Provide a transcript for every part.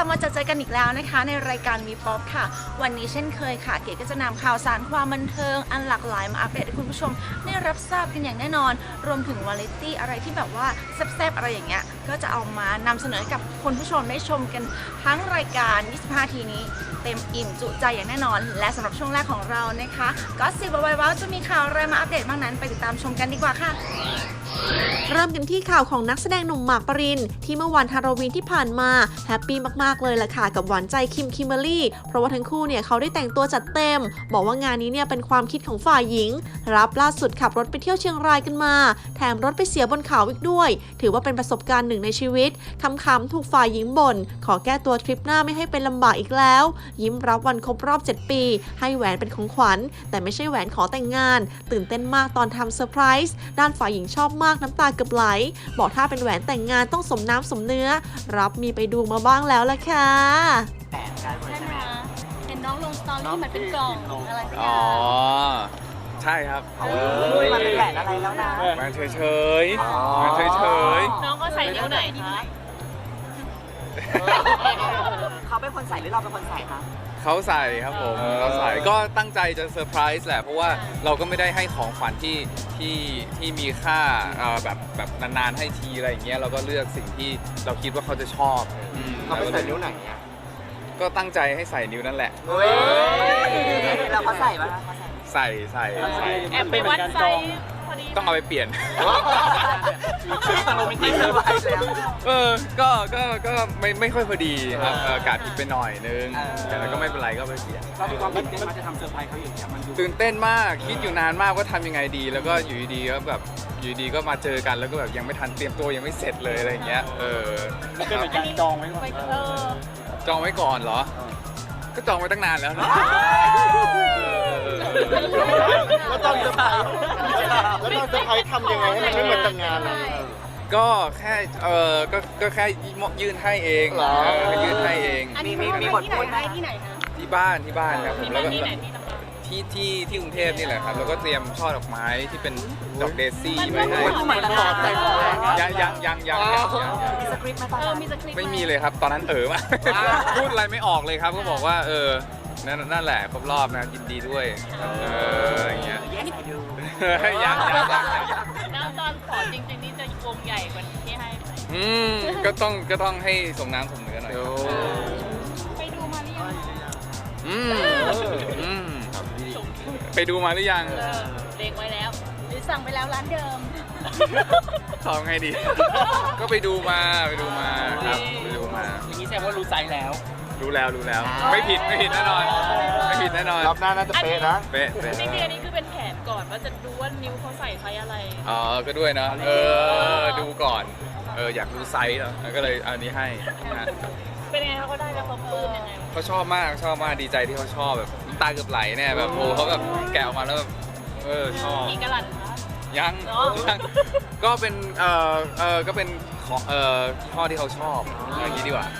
ลับมาเจอเจอกันอีกแล้วนะคะ ในรายการมีป๊อปค่ะ วันนี้เช่นเคยค่ะ เก๋ก็จะนำข่าวสารความบันเทิง อันหลากหลายมาอัปเดตให้คุณผู้ชมได้รับทราบกันอย่างแน่นอน รวมถึงวาไรตี้อะไรที่แบบว่าแซ่บๆอะไรอย่างเงี้ย ก็จะเอามานำเสนอให้กับคุณผู้ชมได้ชมกันทั้งรายการ 25 ทีนี้ เต็มอิ่มจุใจอย่างแน่นอน และสำหรับช่วงแรกของเรานะคะก็สิบวัยว้าวจะมีข่าวอะไรมาอัปเดตบ้างนั้น ไปติดตามชมกันดีกว่าค่ะเริ่มกันที่ข่าวของนักแสดงหนุ่มหมากปริน ที่เมื่อวันฮาโลวีนที่ผ่านมาแฮปปี้มากๆเลยล่ะค่ะ กับหวานใจคิมคิมเบอรรี่ เพราะว่าทั้งคู่เนี่ยเขาได้แต่งตัวจัดเต็ม บอกว่างานนี้เนี่ยเป็นความคิดของฝ่ายหญิง รับล่าสุดขับรถไปเที่ยวเชียงรายกันมา แถมรถไปเสียบนเขาอีกด้วย ถือว่าเป็นประสบการณ์หนึ่งในชีวิตคำๆถูกฝ่ายหญิงบ่น ขอแก้ตัวทริปหน้าไม่ให้เป็นลำบากอีกแล้ว ยิ้มรับวันครบรอบ 7 ปี ให้แหวนเป็นของขวัญ แต่ไม่ใช่แหวนขอแต่งงาน ตื่นเต้นมากตอนทำเซอร์ไพรส์ด้านฝ่ายหญิงชอบมากน้ำตาเกือบไหล บอกถ้าเป็นแหวนแต่งงานต้องสมน้ำสมเนื้อ รับมีไปดูมาบ้างแล้วล่ะค่ะใช่ไหมคะเห็นน้องลงสตอรี่เหมือนเป็นกล่องอะไรสักออ๋อย่าง ใช่ครับมันเป็นแหวนอะไรแล้วนะมาเฉยเฉยๆอ๋อมาเฉยเฉยน้องก็ใส่นิ้วไหนคะเขาเป็นคนใส่หรือเราเป็นคนใส่คะๆเขาใส่ครับผมเขาใส่ก็ตั้งใจจะเซอร์ไพรส์แหละเพราะว่าเราก็ไม่ได้ให้ของขวัญที่ที่ที่มีค่าเอ่อแบบแบบนานๆให้ทีอะไรอย่างเงี้ยเราก็เลือกสิ่งที่เราคิดว่าเขาจะชอบอืมเราไปใส่นิ้วไหนอะก็ตั้งใจให้ใส่นิ้วนั่นแหละเฮ้ยเราเขาใส่ปะเขา ใส่ใส่ใส่ใส่ แอบไปวัดไซส์พอดีต้องเอาไปเปลี่ยนไม่สบายแล้วเออ ก็ ก็ ก็ไม่ไม่ค่อยพอดีครับเออกาดผิดไปหน่อยนึงเออแต่ก็ไม่เป็นไรก็ไปเปลี่ยน เรามีความตื่นเต้นมาจะทำเซอร์ไพรส์เขาอย่างเงี้ยมันดูตื่นเต้นมาก คิดอยู่นานมากว่าทำยังไงดี แล้วก็อยู่ดีๆก็แบบ อยู่ดีๆก็มาเจอกัน แล้วก็แบบยังไม่ทันเตรียมตัวยังไม่เสร็จเลยอะไรอย่างเงี้ย เอออันนี้จองไว้ก่อน เออ จองไว้ก่อนเหรอ ก็จองไว้ตั้งนานแล้วนะเออ แล้วตอนเซอร์ไพรส์แล้วตอนเซอร์ไพรส์ทำยังไงให้มันไม่เหมือนแต่งงานอะ ก็แค่เออก็ก็แค่ยื่นให้เองเหรอ เออยื่นให้เองอันนี้มีมีบทพูดไหมที่ไหนคะที่บ้านที่บ้านครับผมที่แล้วบ้านก็ที่ไหนที่ลำปางที่ที่ที่กรุงเทพนี่แหละครับแล้วก็เตรียมช่อดอกไม้ที่เป็นดอกเดซี่มันไว้ให้เหมือนตลอดแต่งงาน ยังยังยังยังยังยังยังมีสคริปต์ไหมตอนเออนั้นมีสคริปต์ไม่มีเลยครับ ตอนนั้นเออมากพูดอะไรไม่ออกเลยครับ ก็บอกว่าเออ นั่นนั่นแหละครบรอบนะยินดีด้วยเอออย่างเงี้ยแยกไปดูยังยังยังยังยังแล้วตอนขอจริงๆนี่จะวงใหญ่กว่าที่ให้ไหมอืมก็ต้องก็ต้องให้สมน้ำสมเนื้อหน่อยไปดูมาหรือยังอืมอืมไปดูมาหรือยังเออเล็งไว้แล้วหรือสั่งไปแล้วร้านเดิมทำไงดี ก็ไปดูมาไปดูมาครับไปดูมาอย่างนี้แสดงว่ารู้ใจแล้ว รู้แล้วรู้แล้ว ไม่ผิดไม่ผิดแน่นอน ไม่ผิดแน่นอนรอบหน้าน่าจะเป๊ะนะเป๊ะเป๊ะจริงๆอันนี้คือเป็นแผนก่อนว่าจะดูว่านิ้วเขาใส่ไซส์อะไร อ๋อ ก็ด้วยเนอะเออ ดูก่อน เออ อยากรู้ไซส์เนอะก็เลยเอาอันนี้ให้นะเป็นไงเขาก็ได้แล้วเขาปลื้มยังไงเขาชอบมากชอบมากดีใจที่เขาชอบแบบน้ำตาเกือบไหลเนี่ยแบบโอ้เขาแบบแกะออกมาแล้วแบบเออชอบกี่กะลันคะยังอ๋อยังก็เป็นเออเออก็เป็นของเออพ่อที่เขาชอบอย่างนี้ดีกว่าเออ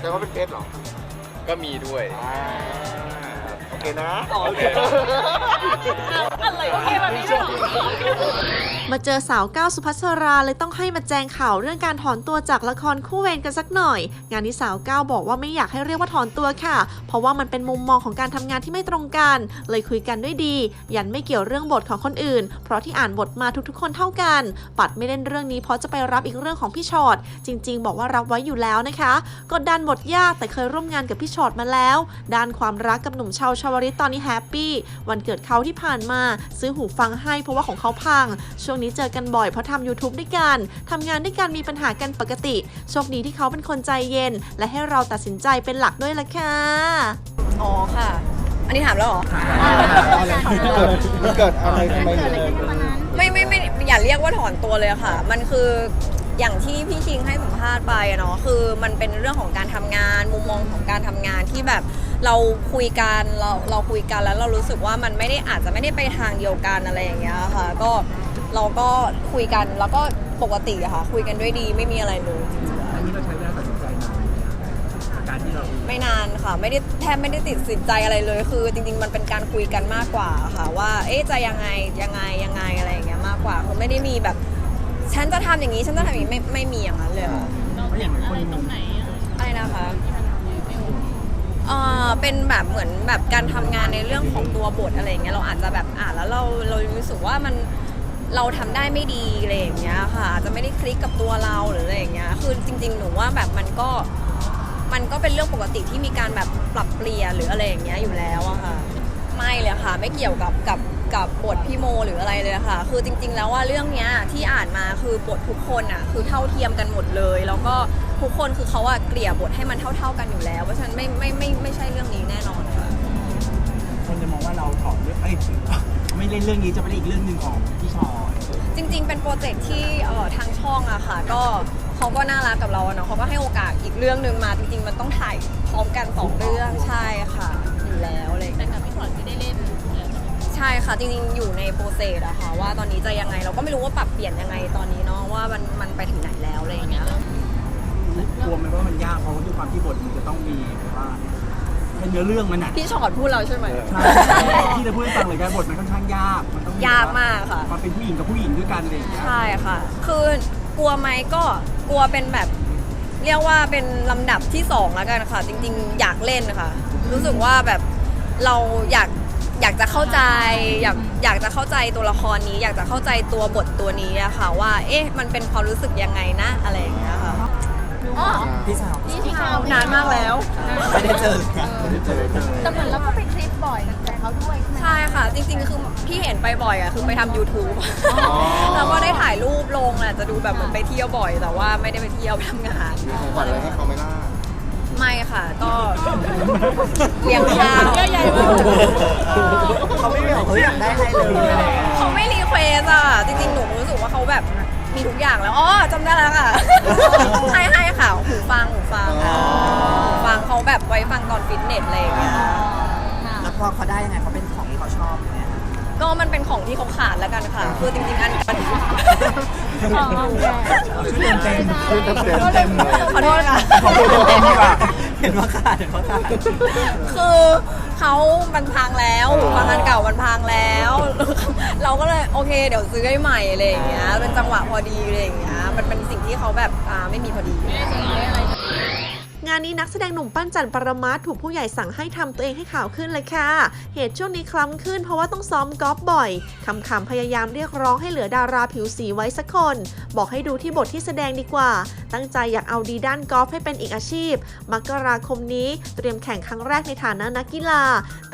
แต่ว่าเป็นเพชรเหรอก็มีด้วยโอเคนะ โอเค อะไรโอเคแบบนี้ด้วยเหรอมาเจอสาวก้าวสุภัสราเลยต้องให้มาแจงข่าวเรื่องการถอนตัวจากละครคู่เวรกันสักหน่อย งานนี้สาวก้าวบอกว่าไม่อยากให้เรียกว่าถอนตัวค่ะ เพราะว่ามันเป็นมุมมองของการทำงานที่ไม่ตรงกัน เลยคุยกันด้วยดี ยันไม่เกี่ยวเรื่องบทของคนอื่น เพราะที่อ่านบทมาทุกๆ คนเท่ากัน ปัดไม่เล่นเรื่องนี้เพราะจะไปรับอีกเรื่องของพี่ชอตจริง ๆ บอกว่ารับไว้อยู่แล้วนะคะกดดันบทยากแต่เคยร่วมงานกับพี่ชอตมาแล้วด้านความรักกับหนุ่มชาวชาวริตตอนนี้แฮปปี้วันเกิดเขาที่ผ่านมาซื้อหูฟังให้เพราะว่าของเขาพัง ช่วงนี้เจอกันบ่อยเพราะทำ YouTube ด้วยกันทำงานด้วยกันมีปัญหากันปกติ โชคดีที่เขาเป็นคนใจเย็น และให้เราตัดสินใจเป็นหลักด้วยล่ะค่ะ อ๋อค่ะ อันนี้ถามแล้วเหรอมันเกิดอะไรทำไมถึงไม่ไม่ไม่อย่าเรียกว่าถอนตัวเลยอะค่ะ มันคืออย่างที่พี่คิงให้สัมภาษณ์ไปอะเนาะคือมันเป็นเรื่องของการทำงานมุมมองของการทำงานที่แบบ เราคุยกันเราเราคุยกันแล้วเรารู้สึกว่ามันไม่ได้อาจจะไม่ได้ไปทางเดียวกันอะไรอย่างเงี้ยค่ะ ก็เราก็คุยกันแล้วก็ปกติอะค่ะ คุยกันด้วยดีไม่มีอะไรเลยจริงๆอันนี้เราใช้เวลาตัดสินใจนานไหมอะการที่เราไม่นานค่ะ ไม่ได้แทบไม่ได้ติดสินใจอะไรเลยคือ จริง ๆ มันเป็นการคุยกันมากกว่าค่ะ ว่าเอ๊ะจะยังไงยังไงยังไงอะไรอย่างเงี้ยมากกว่าคือไม่ได้มีแบบ ฉันจะทำอย่างนี้ฉันจะทำอย่างนี้ไม่ไม่มีอย่างนั้นเลยค่ะเราติดอะไรตรงไหนอะคะเอ่อ เป็นแบบเหมือนแบบการทำงานในเรื่องของตัวบทอะไรอย่างเงี้ยเราอาจจะแบบอ่านแล้วเราเรารู้สึกว่ามันเราทำได้ไม่ดีอะไรอย่างเงี้ยค่ะอาจจะไม่ได้คลิกกับตัวเราหรืออะไรอย่างเงี้ยคือจริง ๆ หนูว่าแบบมันก็มันก็เป็นเรื่องปกติที่มีการแบบปรับเปลี่ยนหรืออะไรอย่างเงี้ยอยู่แล้วอะค่ะ ไม่เลยค่ะ ไม่เกี่ยวกับกับกับบทพี่โมหรืออะไรเลยค่ะ คือจริง ๆ แล้วว่าเรื่องเนี้ยที่อ่านมาคือบททุกคนอะคือเท่าเทียมกันหมดเลย แล้วก็ ทุกคนคือเขาอะเกลี่ยบทให้มันเท่า ๆกันอยู่แล้ว เพราะฉะนั้นไม่ไม่ไม่ไม่ใช่เรื่องนี้แน่นอนค่ะคนจะมองว่าเราถอนเรื่องเอ้ยไม่เล่นเรื่องนี้จะไปเล่นอีกเรื่องหนึ่งของพี่ชอยจริง ๆ เป็นโปรเจกต์ที่เอ่อทางช่องอะค่ะ ก็เขาก็น่ารักกับเราอะเนาะเขาก็ให้โอกาสอีกเรื่องหนึ่งมา จริง ๆ มันต้องถ่ายพร้อมกันสองเรื่องใช่ค่ะอยู่แล้วอะไรอย่างแต่เงี้ยกับพี่ถอนไม่ได้เล่นแล้วใช่ค่ะจริงๆ อยู่ในโปรเซสอะค่ะว่าตอนนี้จะยังไงเราก็ไม่รู้ว่าปรับเปลี่ยนยังไงตอนนี้เนาะว่ามันมันไปถึงไหนแล้วอะไรอย่างเงี้ย กลัวไหมว่ามันยากเพราะว่าด้วยความที่บทมันจะต้องมีแบบว่าให้เนื้อเรื่องมันหนักพี่ชอดพูดเราใช่ไหม ที่จะพูดให้ฟังเลยกันบทมันค่อนข้างยากมันต้องยากมากค่ะความเป็นผู้หญิงกับผู้หญิงด้วยกันอะไรอย่างเงี้ยใช่ค่ะ คือกลัวไหมก็กลัวเป็นแบบ เรียกว่าเป็นลำดับที่สองแล้วกันค่ะ จริง ๆ อยากเล่นค่ะ รู้สึกว่าแบบเราอยากอยากจะเข้าใจอยากอยากจะเข้าใจตัวละครนี้ อยากจะเข้าใจตัวบทตัวนี้อะค่ะ ว่า เอ๊ะมันเป็นความรู้สึกยังไงนะอะไรอย่างเงี้ยค่ะ อ๋อพี่สาวพี่ชาวนานมากแล้วไม่ได้เจอกันแต่เหมือนเราก็ไปทริปบ่อยกับเขาด้วยใช่ไหมใช่ค่ะ จริงๆ คือที่เห็นไปบ่อยอะคือไปทำ YouTube แล้วก็ได้ถ่ายรูปลงอะจะดูแบบเหมือนไปเที่ยวบ่อย แต่ว่าไม่ได้ไปเที่ยวไปทำงานมีของขวัญอะไรให้เขาไหมล่ะไม่ค่ะ ก็เลี้ยงข้าวใหญ่มากเขาไม่ได้บอกเฮ้ยอยากได้ให้เลยอะไรอย่างเงี้ยเขาไม่รีเควสอะจริงๆหนูรู้สึกว่าเขาแบบ มีทุกอย่างแล้ว อ๋อจำได้แล้วค่ะ ให้ให้ค่ะหูฟังหูฟังค่ะหูฟังเขาแบบไว้ฟังตอนฟิตเนสอะไรอย่างเงี้ย แล้วพอเขาได้ยังไงเขาเป็นของที่เขาชอบเนี่ยก็มันเป็นของที่เขาขาดแล้วกันค่ะ คือจริงๆอันมันอ๋อชื่อเต็มเต็มชื่อเต็มๆเต็มเลยขอโทษค่ะ ของเต็มเต็มดีกว่า เห็นว่าขาดเห็นว่าขาดคือเขามันพังแล้วหูฟังอันเก่ามันพังแล้ว เราก็เลยโอเค เดี๋ยวซื้อให้ใหม่อะไรอย่างเงี้ยเป็นจังหวะพอดีอะไรอย่างเงี้ยมันเป็นสิ่งที่เขาแบบอ่าไม่มีพอดีไม่ได้สิ่งอะไรอะไร งานนี้นักแสดงหนุ่มปั้นจันปรมาสถูกผู้ใหญ่สั่งให้ทำตัวเองให้ขาวขึ้นเลยค่ะ เหตุช่วงนี้คล้ำขึ้นเพราะว่าต้องซ้อมกอล์ฟบ่อยคำคำพยายามเรียกร้องให้เหลือดาราผิวสีไว้สักคน บอกให้ดูที่บทที่แสดงดีกว่า ตั้งใจอยากเอาดีด้านกอล์ฟให้เป็นอีกอาชีพ มกราคมนี้เตรียมแข่งครั้งแรกในฐานะนักกีฬา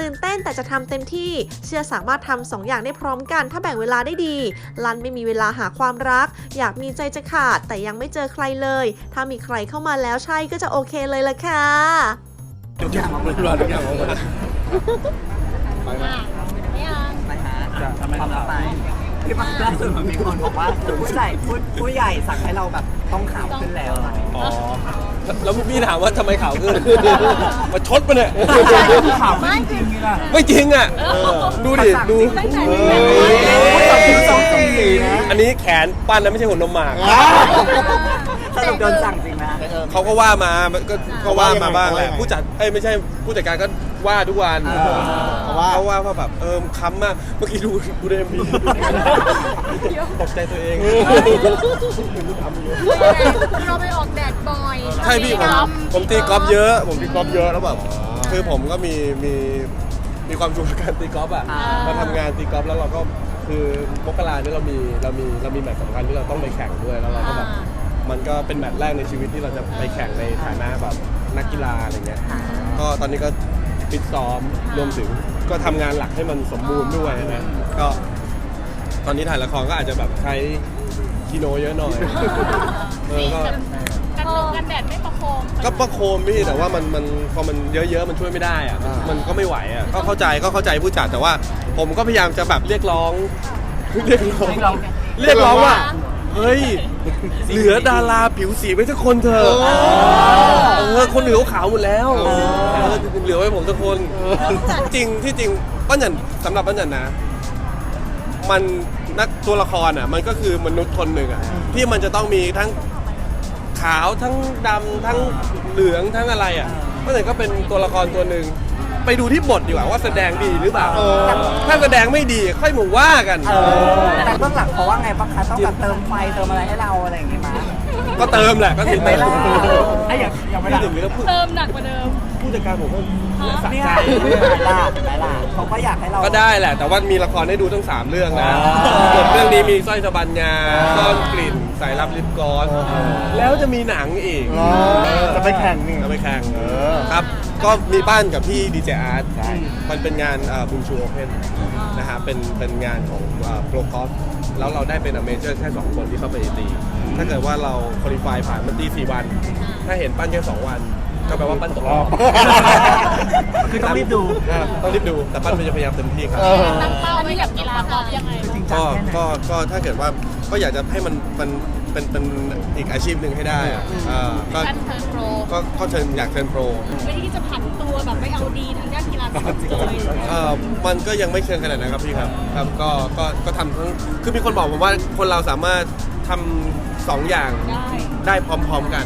ตื่นเต้นแต่จะทำเต็มที่ เชื่อสามารถทำสองอย่างได้พร้อมกัน ถ้าแบ่งเวลาได้ดี ลันไม่มีเวลาหาความรัก อยากมีใจจะขาด แต่ยังไม่เจอใครเลย ถ้ามีใครเข้ามาแล้วใช่ก็จะโอเคเลยละค่ะทุกอย่างมาหมดรอทุกอย่างออกมาไปไหมไม่ยังไปหาทำไมเราไปที่ปักล่าสุดมันมีคนบอกว่าผู้ใหญ่ผู้ผู้ใหญ่สั่งให้เราแบบต้องขาวขึ้นแล้วอ๋อแล้วพี่ถามว่าทำไมขาวขึ้นมาชดปะเนี่ยขาวไม่จริงนี่ล่ะไม่จริงอะดูดิดูเฮ้ยอันนี้แขนปั้นนะไม่ใช่หุ่นนมหมากถ้าเราโดนสั่งจริง เขาก็ว่ามามันก็ก็ว่ามาบ้างแหละว่ายังไงผู้จัดเอ้ยไม่ใช่ผู้จัดการก็ว่าทุกวันเพราะว่าเขาว่าว่าแบบเออค้ำมากเมื่อกี้ดูดูในเอ็มบีตกใจตัวเองเราไปออกแดดบ่อยใช่พี่ผมผมตีกอล์ฟเยอะ ผมตีกอล์ฟเยอะแล้วแบบคือผมก็มีมีมีความสุขกับการตีกอล์ฟอะอ่ามาทำงานตีกอล์ฟแล้วเราก็คือมกราเนี่ยเรามีเรามีเรามีแมตช์สำคัญที่เราต้องไปแข่งด้วยแล้วเราก็แบบ มันก็เป็นแมตช์แรกในชีวิตที่เราจะไปแข่งในฐานะแบบนักกีฬาอะไรเงี้ย ก็ตอนนี้ก็ฟิตซ้อมรวมถึงก็ทำงานหลักให้มันสมบูรณ์ด้วยนะ ก็ตอนนี้ถ่ายละครก็อาจจะแบบใช้กิโนเยอะหน่อยเออก็กันลงกันแดดไม่ประโคมก็ประโคมพี่แต่ว่ามันมันพอมันเยอะๆมันช่วยไม่ได้อะอ่ามัมันก็ไม่ไหวอะก็เข้าใจก็เข้าใจผู้จัดแต่ว่า ผมก็พยายามจะแบบเรียกร้อง เรียกร้องเรียกร้องเรียกร้องว่า เฮ้ย เหลือดาราผิวสีไว้สักคนเถอะเออคนเหลือขาวหมดแล้วเออเหลือไว้ผมสักคน จริงที่จริงปั้นจันสำหรับปั้นจันนะ มันนักตัวละครอะ มันก็คือมนุษย์คนหนึ่งอะที่มันจะต้องมีทั้งขาวทั้งดำทั้งเหลืองทั้งอะไรอะก็เลยก็เป็นตัวละครตัวหนึ่ง ไปดูที่บทดีกว่าว่าแสดงดีหรือเปล่าเออถ้าแสดงไม่ดีค่อยมาว่ากัน เออแต่เบื้องหลังเขาว่าไงบ้างคะต้องแบบเติมไฟเติมอะไรให้เราอะไรอย่างงี้มั้ยก็เติมแหละก็เห็นไหมล่ะเติมไอ้อย่างอย่างเวไม่ลาถึงแล้วพูดเติมหนักกว่าเดิมผู้จัดการผมก็สะเนี่ยใจเห็นไหมล่ะเห็นไหมล่ะเขาก็อยากให้เราก็ได้แหละ แต่ว่ามีละครให้ดูทั้ง 3 เรื่องนะอ๋อบทเรื่องนี้มีสร้อยสบัญญาซ่อนกลิ่นสายลับลิปกลอสแล้วจะมีหนังอีกอ๋อจะไปแข่งนี่จะไปแข่งเออครับ ก็มีบ้านกับพี่ดีเจอาร์ตมันเป็นงานบุญชูโอเพนนะฮะเป็นเป็นงานของโปรกอล์ฟแล้วเราได้เป็นอเมเจอร์แค่ 2 คนที่เข้าไปตี ถ้าเกิดว่าเราคุริฟายผ่านมันตี 4 วัน ถ้าเห็นปั้นแค่ 2 วัน ก็แปลว่าปั้นตกรอบคือต้องรีบดูอ่าต้องรีบดูแต่ปั้นมันจะพยายามเต็มที่ครับเออตั้งเป้าไว้กับกีฬากอล์ฟยังไงจริงจังก็แค่ไหนก็ก็ถ้าเกิดว่าก็อยากจะให้มันมัน เป็นเป็นอีกอาชีพหนึ่งให้ได้อะอ่าก็การเทิร์นโปรก็ก็เชิญอยากเชิญโปร ไม่ได้ที่จะผันตัวแบบไปเอาดีทางด้านกีฬากอล์ฟเลยเอ่อมันก็ยังไม่เชิงขนาดนั้นครับพี่ครับครับก็ก็ก็ทำทั้งคือมีคนบอกผมว่าคนเราสามารถทำสองอย่างได้ได้พร้อม ๆ กัน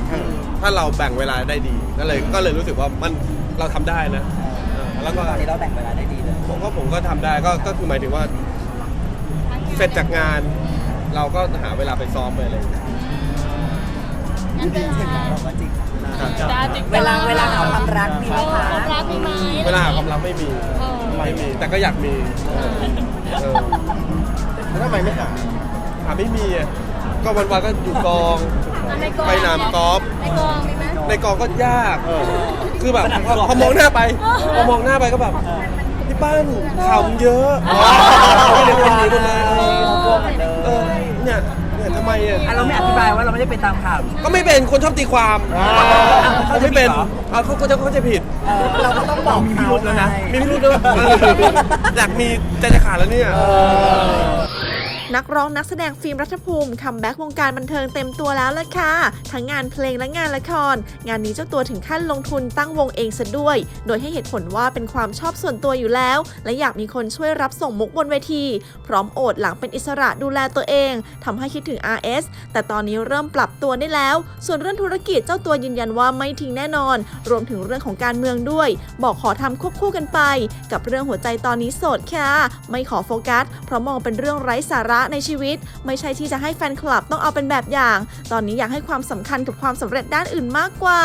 ถ้าเราแบ่งเวลาได้ดีก็เลยก็เลยรู้สึกว่ามันเราทำได้นะเออแล้วก็ตอนนี้เราแบ่งเวลาได้ดีเลยผมก็ผมก็ทำได้ก็ก็คือหมายถึงว่า เสร็จจากงาน เราก็หาเวลาไปซ้อมไปอะไรอย่างเงี้ยงั้นเวลาเราก็จริงครับได้จริงเวลาเวลาหาความรักมีไหมคะความรักมีไหมเวลาหาความรักไม่มีเออไม่มี แต่ก็อยากมีเออเออแล้วทำไมไม่หาหาไม่มีอะก็วันวันๆก็อยู่กองอะในกองไปนามกอล์ฟในกองมีไหมในกองก็ยากเออคือแบบพอพอมองหน้าไปพอมองหน้าไปก็แบบพี่ปั้นขำเยอะไม่ได้คนนี้เลยเออตัวเหมือนเดิมเออ เนี่ยเนี่ยทำไมอะอะเราไม่อธิบายว่าเราไม่ได้เป็นตามข่าวก็ไม่เป็นคนชอบตีความอ่าเขาไม่เป็นเอาเขาก็จะเขาจะผิด เออเราก็ต้องบอกมีพิรุธแล้วนะ มีพิรุธด้วยอยากมีใจจะขาดแล้วเนี่ย นักร้องนักแสดงฟิล์มรัฐภูมิคัมแบ็กวงการบันเทิงเต็มตัวแล้วล่ะค่ะ ทั้งงานเพลงและงานละคร งานนี้เจ้าตัวถึงขั้นลงทุนตั้งวงเองซะด้วย โดยให้เหตุผลว่าเป็นความชอบส่วนตัวอยู่แล้ว และอยากมีคนช่วยรับส่งมุกบนเวที พร้อมโอดหลังเป็นอิสระดูแลตัวเองทำให้คิดถึง RS แต่ตอนนี้เริ่มปรับตัวได้แล้ว ส่วนเรื่องธุรกิจเจ้าตัวยืนยันว่าไม่ทิ้งแน่นอน รวมถึงเรื่องของการเมืองด้วย บอกขอทำควบคู่กันไป กับเรื่องหัวใจตอนนี้โสดค่ะ ไม่ขอโฟกัสเพราะมองเป็นเรื่องไร้สาระในชีวิต ไม่ใช่ที่จะให้แฟนคลับต้องเอาเป็นแบบอย่าง ตอนนี้อยากให้ความสำคัญกับความสำเร็จด้านอื่นมากกว่า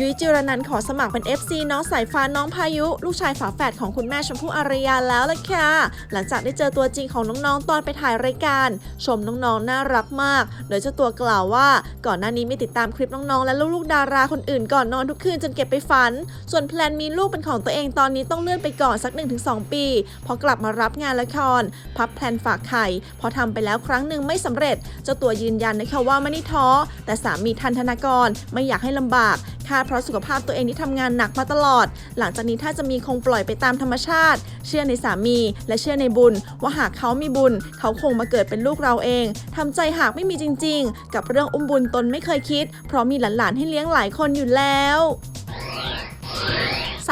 ยุ้ยจิรนันขอสมัครเป็น FC น้องสายฟ้าน้องพายุ ลูกชายฝาแฝดของคุณแม่ชมพู่อารยาแล้วล่ะค่ะ หลังจากได้เจอตัวจริงของน้องๆ ตอนไปถ่ายรายการ ชมน้องๆ น่ารักมาก โดยเจ้าตัวกล่าวว่า ก่อนหน้านี้ไมีติดตามคลิปน้องๆ และลูกๆ ดาราคนอื่นก่อนนอนทุกคืนจนเก็บไปฝัน ส่วนแพลนมีลูกเป็นของตัวเองตอนนี้ต้องเลื่อนไปก่อนสัก 1-2 ปีพอกลับมารับงานละคร พับแพลนฝากไข่พอทำไปแล้วครั้งหนึ่งไม่สำเร็จ เจ้าตัวยืนยันนะคะว่าไม่ได้ท้อแต่สามีทันธนากรไม่อยากให้ลำบากคาดเพราะสุขภาพตัวเองที่ทำงานหนักมาตลอด หลังจากนี้ถ้าจะมีคงปล่อยไปตามธรรมชาติ เชื่อในสามี และเชื่อในบุญ ว่าหากเขามีบุญ เขาคงมาเกิดเป็นลูกเราเองทำใจหากไม่มีจริง ๆ กับเรื่องอุ้มบุญตนไม่เคยคิด เพราะมีหลานๆให้เลี้ยงหลายคนอยู่แล้ว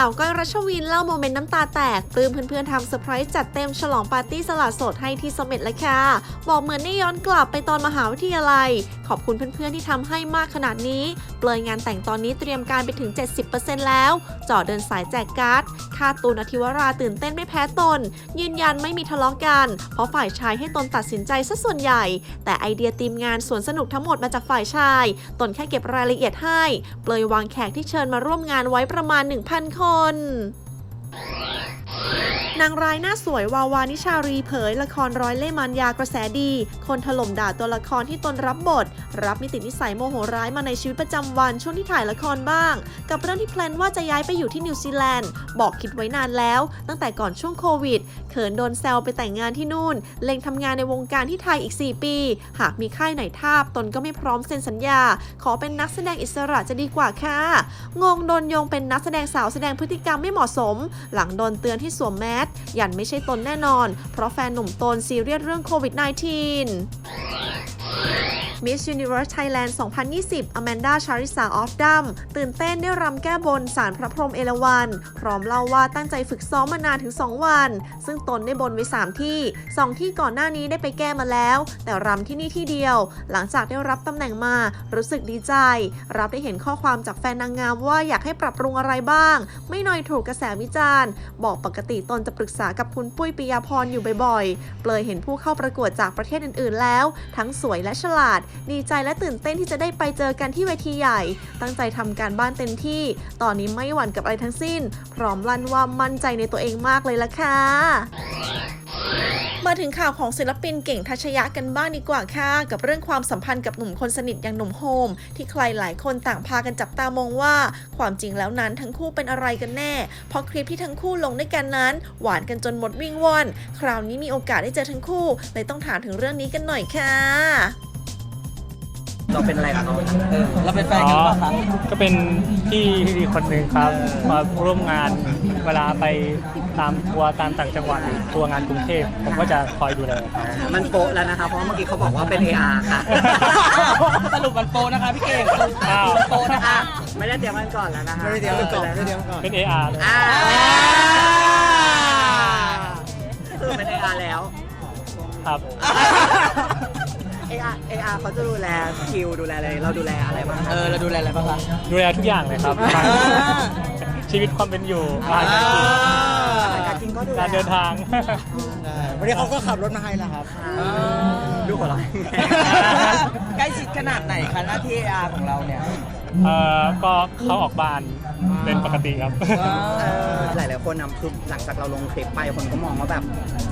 สาวก้อยรัชวินเล่าโมเมนต์น้ำตาแตก ปลื้มเพื่อนๆทำเซอร์ไพรส์จัดเต็มฉลองปาร์ตี้สละโสดให้ที่สม็ดเลยค่ะ บอกเหมือนได้ย้อนกลับไปตอนมหาวิทยาลัย ขอบคุณเพื่อนๆที่ทำให้มากขนาดนี้ เปลยงานแต่งตอนนี้เตรียมการไปถึง 70%แล้วจ่อเดินสายแจกการ์ดคาตูนอธิวราตื่นเต้นไม่แพ้ตน ยืนยันไม่มีทะเลาะกัน เพราะฝ่ายชายให้ตนตัดสินใจซะส่วนใหญ่ แต่ไอเดียทีมงานสวนสนุกทั้งหมดมาจากฝ่ายชาย ตนแค่เก็บรายละเอียดให้ เปลยวางแขกที่เชิญมาร่วมงานไว้ประมาณ 1,000 คน นางร้ายหน้าสวยวาวานิชารีเผย ละครร้อยเล่มันยากระแสดี คนถล่มด่าตัวละครที่ตนรับบท รับมิตินิสัยโมโหร้ายมาในชีวิตประจำวันช่วงที่ถ่ายละครบ้าง กับเรื่องที่แพลนว่าจะย้ายไปอยู่ที่นิวซีแลนด์บอกคิดไว้นานแล้ว ตั้งแต่ก่อนช่วงโควิด เขินโดนแซวไปแต่งงานที่นู่น เล็งทำงานในวงการที่ไทยอีก 4 ปี หากมีค่ายไหนทาบตนก็ไม่พร้อมเซ็นสัญญา ขอเป็นนักแสดงอิสระจะดีกว่าค่ะงงโดนโยงเป็นนักแสดงสาวแสดงพฤติกรรมไม่เหมาะสมหลังโดนเตือนที่สวมแมสยันไม่ใช่ตนแน่นอน เพราะแฟนหนุ่มตนซีเรียสเรื่องโควิด -19 Miss Universe Thailand 2020 Amanda Charissa of Dam ตื่นเต้นได้รำแก้บนสารพระพรหมเอราวัณพร้อมเล่าว่าตั้งใจฝึกซ้อมมานานถึง 2 วัน ซึ่งตนได้บนไว้ 3 ที่ 2 ที่ก่อนหน้านี้ได้ไปแก้มาแล้ว แต่รำที่นี่ที่เดียว หลังจากได้รับตำแหน่งมา รู้สึกดีใจ รับได้เห็นข้อความจากแฟนนางงามว่าอยากให้ปรับปรุงอะไรบ้าง ไม่น้อยถูกกระแสวิจารณ์ บอกปกติตนจะปรึกษากับคุณปุ้ยปิยาพรอยู่บ่อยๆ เปลยเห็นผู้เข้าประกวดจากประเทศอื่นๆแล้ว ทั้งสวยและฉลาด ดีใจและตื่นเต้นที่จะได้ไปเจอกันที่เวทีใหญ่ ตั้งใจทำการบ้านเต็มที่ ตอนนี้ไม่หวั่นกับอะไรทั้งสิ้น พร้อมลั่นว่ามั่นใจในตัวเองมากเลยละค่ะ มาถึงข่าวของศิลปินเก่งทัชยะกันบ้างดีกว่าค่ะ กับเรื่องความสัมพันธ์กับหนุ่มคนสนิทอย่างหนุ่มโฮม ที่ใครหลายคนต่างพากันจับตามองว่า ความจริงแล้วนั้นทั้งคู่เป็นอะไรกันแน่ เพราะคลิปที่ทั้งคู่ลงด้วยกันนั้น หวานกันจนหมดวิ่งว่อน คราวนี้มีโอกาสได้เจอทั้งคู่เลยต้องถามถึงเรื่องนี้กันหน่อยค่ะ เราเป็นอะไรกับเขาเออเราเป็นแฟนอ๋กันอหรือเปล่าคะ ก็เป็นพี่ที่ดีคนหนึ่งครับ มาร่วมงานเวลาไปตามทัวร์ตามต่างจังหวัดหรือทัวร์งานกรุงเทพผมก็จะคอยดูแลเขามันโปะแล้วนะคะเพราะเมื่อกี้เขาบอกว่าเป็น AR ค่ะ สรุปมันโปะนะคะพี่เก่งอ้าวโปะนะคะ ไม่ได้เตรียมกันก่อนแล้วนะคะไม่ได้เตรียมกันก่อนไม่ได้เตรียมกันก่อนเป็น AR เลยอ่าคือเป็น AR แล้ว ครับ AR AR เขาจะดูแลคิวดูแลอะไรเราดูแลอะไรบ้างเออเราดูแลอะไรบ้างคะ ดูแลทุกอย่างเลยครับอ่าชีวิตความเป็นอยู่การกินการกินก็ดูแลการเดินทาง วันนี้เขาก็ขับรถมาให้แล้วครับดูหัวเราะใกล้ชิดขนาดไหนคะหน้าที่ AR ของเราเนี่ย เอ่อก็เข้าออกบ้านเป็นปกติครับ เออหลายหลายๆคนนะคือหลังจากเราลงคลิปไปคนก็มองว่าแบบ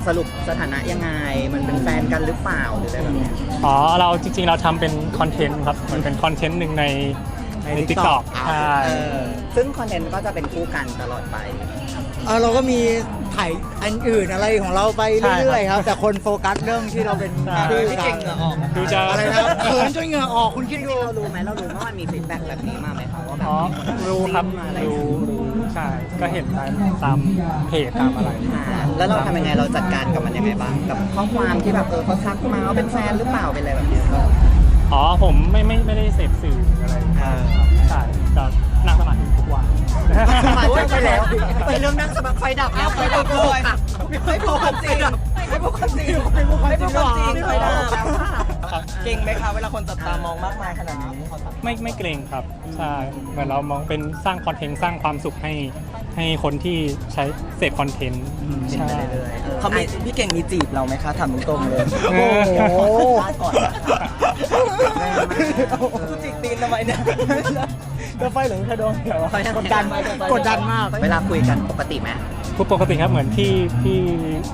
สรุปสถานะยังไง มันเป็นแฟนกันหรือเปล่าหรืออะไรแบบเนี้ย อ๋อ เราจริงๆ เราทำเป็นคอนเทนต์ครับ มันเป็นคอนเทนต์หนึ่งในใน TikTok ใช่ เออซึ่งคอนเทนต์ก็จะเป็นคู่กันตลอดไป เออเราก็มีถ่ายอันอื่นอะไรของเราไปเรื่อยๆครับ แต่คนโฟกัสเรื่องที่เราเป็นใช่คู่พี่กัเก่นงเหงื่อออกดูจะอะไรนะเขินจนเหงื่อออกคุณคิดจดูริงๆเรารู้ไหมเรารู้ว่ามันมีฟีดแบ็กแบบนี้มาไหมคะว่าแบบอ๋อรู้ครับจิ้มมาอะไรรู้รู้ใช่ก็เห็นตามตามเพจตามอะไร อ่าแล้วเราทำยังไงเราจัดการกับมันยังไงบ้างกับข้อความที่แบบเออเขาทักมาว่าเป็นแฟนหรือเปล่าเป็นอะไรแบบเนี้ย อ๋อผมไม่ไม่ไม่ได้เสพสื่ออะไรอ่า ใช่ก็นั่ มาเจอไปแล้วไปเรื่องนั่งสมาธิไฟดับแล้วไฟดับเลยไม่พูดความจริงไม่พูดความจริงไม่พูดความจริงไฟดับแล้วค่ะเก่งไหมคะเวลาคนจับตามองมากมายขนาดนี้ไม่ไม่เกรงครับใช่เหมือนเรามองเป็นสร้างคอนเทนต์สร้างความสุขให้ ให้คนที่ใช้เสพคอนเทนต์ใช่เขามีพี่เก่งมีจีบเราไหมคะถามตรงๆเลยโอ้โหพลาดก่อนคุณจิกตีนทำไมเนี่ย ก็ไฟเหลืองกระโดงเดี๋ยวกดดันกดดันมาก เวลาคุยกันปกติไหมคือปกติครับเหมือนพี่พี่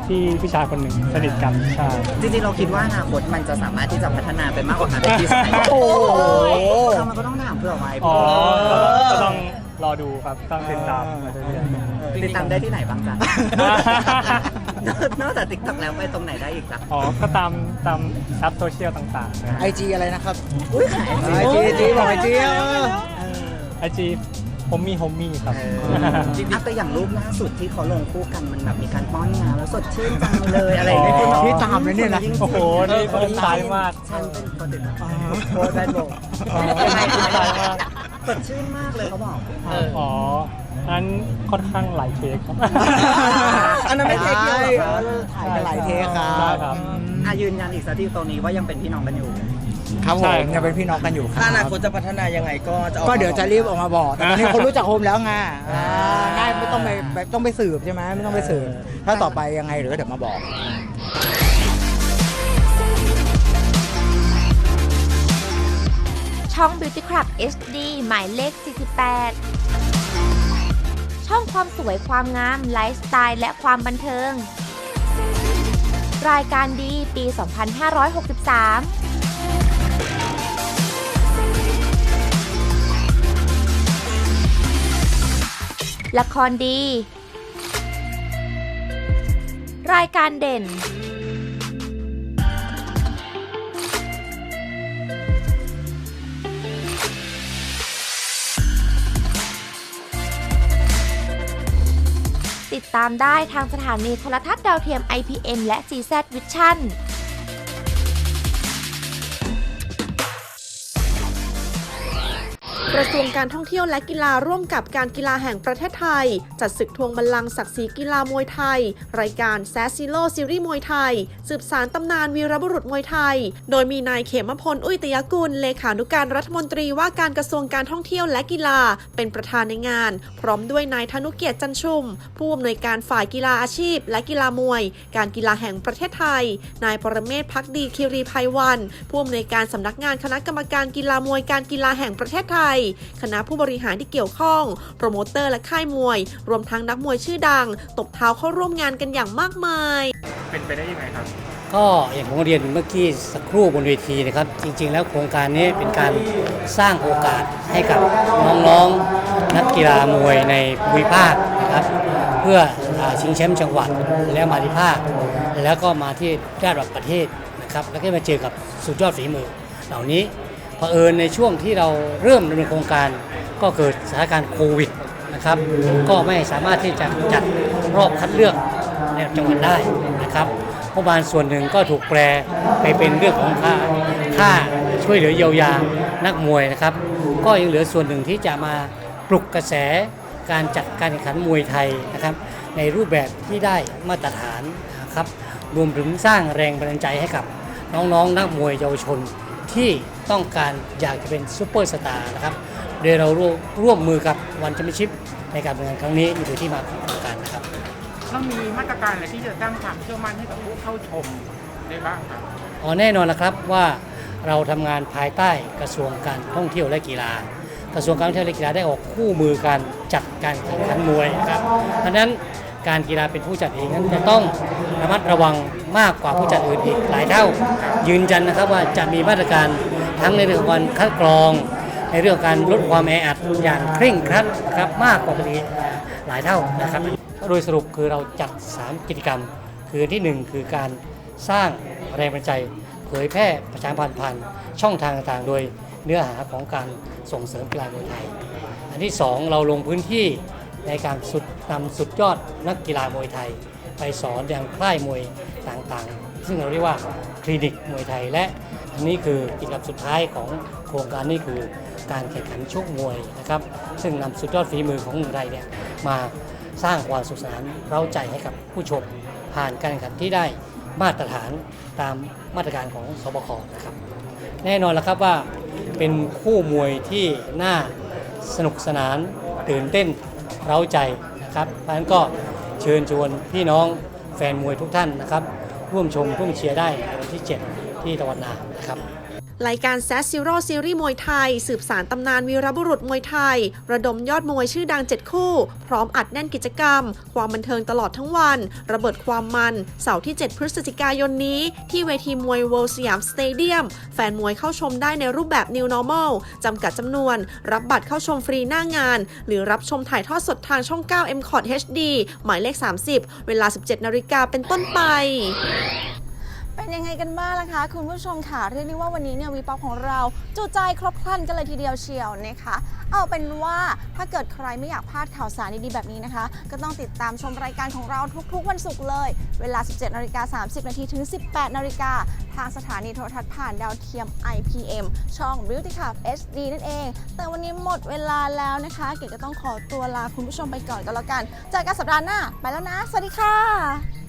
พี่พี่ชายคนหนึ่งสนิทกันใช่ จริงๆเราคิดว่าอนาคตมันจะสามารถที่จะพัฒนาไปมากกว่าการเป็นพี่ชายโอ้โห เรามันก็ต้องถามเพื่อไว้ อ๋อเออก็ต้อง รอดูครับต้องติดตามมาเรื่อยติดตามได้ที่ไหนบ้างจ๊ะๆนอกจากติ๊กต็อกแล้วไปตรงไหนได้อีกจ๊ะ อ๋อ ก็ตามตามแอปโซเชียลต่างๆนะไอจีอะไรนะครับอุ้ยขายไอจีไอจีบอกไอจีไอจีผมมีผมมีครับจริงๆแต่อย่างรูปล่าสุดที่เขาลงคู่กันมันแบบมีการป้อนงานแล้วสดชื่นจังเลยอะไรอย่างเงี้ยอ๋อพี่ตามเลยเนี่ยนะโอ้โหนี่ผมตายมากฉันเป็นคนติดตามโคตรแบดบอกอ๋อยังไงผมตายมาก สดชื่นมากเลยเขาบอกอ๋อ อันค่อนข้างหลายเทคครับ อันนั้นไม่เทคเดียวเหรอคะถ่ายกันหลายเทคครัใช่บครับ อะยืนยันอีกสักทีตรงนี้ว่ายังเป็นพี่น้องกันอยู่ ครับผใช่มยังเป็นพี่น้องกันอยู่ครับถ้าอนาคตจะพัฒนายังไงก็จะออกก็เดี๋ยวจะรีบออกมาบอกแต่ตอนนี้อ่าคนรู้จักโฮมแล้วไงอ่าง่ายไม่ต้องไปแบบต้องไปสืบใช่ไหมไม่ต้องไปสืบถ้าต่อไปยังไงเดี๋ยวก็เดี๋ยวมาบอก ช่อง Beauty Club HD หมายเลข 48 ช่องความสวยความงาม ไลฟ์สไตล์ และความบันเทิง รายการดีปี 2563ละครดี รายการเด่นามได้ทางสถานีโทรทัศน์ดาวเทียม IPM และ CZ Vision กระทรวงการท่องเที่ยวและกีฬาร่วมกับการกีฬาแห่งประเทศไทย จัดศึกทวงบัลลังก์ศักดิ์ศรีกีฬามวยไทย รายการแซซิโลซีรีส์มวยไทย สืบสารตำนานวีรบุรุษมวยไทย โดยมีนายเขมพลอุ้ยตยกุลเลขานุการรัฐมนตรีว่าการกระทรวงการท่องเที่ยวและกีฬา เป็นประธานในงาน พร้อมด้วยนายธนุเกียรติจันชุม ผู้อำนวยการฝ่ายกีฬาอาชีพ และกีฬามวย การกีฬาแห่งประเทศไทย นายปรเมศพักดีคิรีภัยวันผู้อำนวยการสำนักงานคณะกรรมการกีฬามวยการกีฬาแห่งประเทศไทยคณะผู้บริหารที่เกี่ยวข้อง โปรโมเตอร์และค่ายมวย รวมทั้งนักมวยชื่อดัง ตบเท้าเข้าร่วมงานกันอย่างมากมาย เป็นไปได้ยังไงครับ ก็อย่างผมเรียนเมื่อกี้สักครู่บนเวทีนะครับ จริง ๆ แล้วโครงการนี้เป็นการสร้างโอกาสให้กับน้องๆ นักกีฬามวยในภูมิภาคนะครับ เพื่ออาชิงแชมป์จังหวัดแล้วมาที่ภาค แล้วก็มาที่ระดับประเทศนะครับ แล้วก็มาเจอกับสุดยอดฝีมือเหล่านี้ เผอิญในช่วงที่เราเริ่มดำเนินโครงการ ก็เกิดสถานการณ์โควิดนะครับ ก็ไม่สามารถที่จะจัดรอบคัดเลือกในจังหวัดได้นะครับงบประมาณส่วนหนึ่งก็ถูกแปลไปเป็นเรื่องของค่าค่าช่วยเหลือเยียวยานักมวยนะครับ ก็ยังเหลือส่วนหนึ่งที่จะมาปลุกกระแสการจัดการแข่งขันมวยไทยนะครับ ในรูปแบบที่ได้มาตรฐานนะครับรวมถึงสร้างแรงบันดาลใจให้กับน้องๆนักมวยเยาวชน ที่ต้องการอยากจะเป็นซูเปอร์สตาร์นะครับ โดยเราร่วมร่วมมือกับวันแชมเปี้ยนชิพในการดำเนินงานครั้งนี้อยู่ที่มาของโครงการนะครับเรามีมาตรการอะไรที่จะสร้างความเชื่อมั่นให้กับผู้เข้าชมได้บ้างครับอ๋อแน่นอนนะครับว่าเราทำงานภายใต้กระทรวงการท่องเที่ยวและกีฬา กระทรวงการท่องเที่ยวและกีฬาได้ออกคู่มือการจัดการแข่งขันมวยนะครับเพราะฉะนั้น การกีฬาเป็นผู้จัดเองนั้นจะต้องระมัดระวังมากกว่าผู้จัดอื่นอีกหลายเท่า ยืนยันนะครับว่าจะมีมาตรการทั้งในเรื่องของการคัดกรอง ในเรื่องการลดความแออัดอย่างเคร่งครัดนะครับมากกว่าปกติหลายเท่านะครับ โดยสรุปคือเราจัด 3 กิจกรรม คือที่ 1 คือการสร้างแรงบันดาลใจเผยแพร่ประชาพันธ์ผ่านช่องทางต่างๆ โดยเนื้อหาของการส่งเสริมกีฬามวยไทย อันที่ 2 เราลงพื้นที่ ในการสุดนำสุดยอดนักกีฬามวยไทย ไปสอนอย่างค่ายมวยต่างๆ ซึ่งเราเรียกว่าคลินิกมวยไทยและอันนี้คือกิจกรรมสุดท้ายของโครงการนี้คือการแข่งขันชกมวยนะครับ ซึ่งนำสุดยอดฝีมือของเมืองไทยเนี่ยมาสร้างความสุขสนานเร้าใจให้กับผู้ชมผ่านการแข่งขันที่ได้มาตรฐานตามมาตรการของสบคนะครับ แน่นอนแล้วครับว่าเป็นคู่มวยที่น่าสนุกสนานตื่นเต้น เร้าใจนะครับเพราะฉะนั้นก็เชิญชวนพี่น้องแฟนมวยทุกท่านนะครับ ร่วมชมร่วมเชียร์ได้ในวันที่ 7 ที่ตะวันนานะครับ รายการแซสซิโร่ซีรีส์มวยไทย สืบสารตำนานวีรบุรุษมวยไทย ระดมยอดมวยชื่อดัง 7 คู่ พร้อมอัดแน่นกิจกรรม ความบันเทิงตลอดทั้งวัน ระเบิดความมันเสาร์ที่ 7 พฤศจิกายนนี้ ที่เวทีมวย World สยามสเตเดียม แฟนมวยเข้าชมได้ในรูปแบบ New Normal จำกัดจำนวน รับบัตรเข้าชมฟรีหน้างาน หรือรับชมถ่ายทอดสดทางช่อง 9 m c o t HD หมายเลข 30 เวลา 17 นาฬิกาเป็นต้นไป เป็นยังไงกันบ้างล่ะคะ คุณผู้ชมค่ะเรียกได้ว่าวันนี้เนี่ยวีป๊อปของเราจุใจครบครันกันเลยทีเดียวเชียวนะคะ เอาเป็นว่าถ้าเกิดใครไม่อยากพลาดข่าวสารดีๆแบบนี้นะคะ ก็ต้องติดตามชมรายการของเราทุกๆ วันศุกร์เลย เวลา 17นาฬิกา30นาทีถึง 18นาฬิกาทางสถานีโทรทัศน์ผ่านดาวเทียม IPM ช่อง Beauty Club HD นั่นเอง แต่วันนี้หมดเวลาแล้วนะคะ เก๋ก็ต้องขอตัวลาคุณผู้ชมไปก่อนก็แล้วกันเจอกันสัปดาห์หน้าไปแล้วนะ สวัสดีค่ะ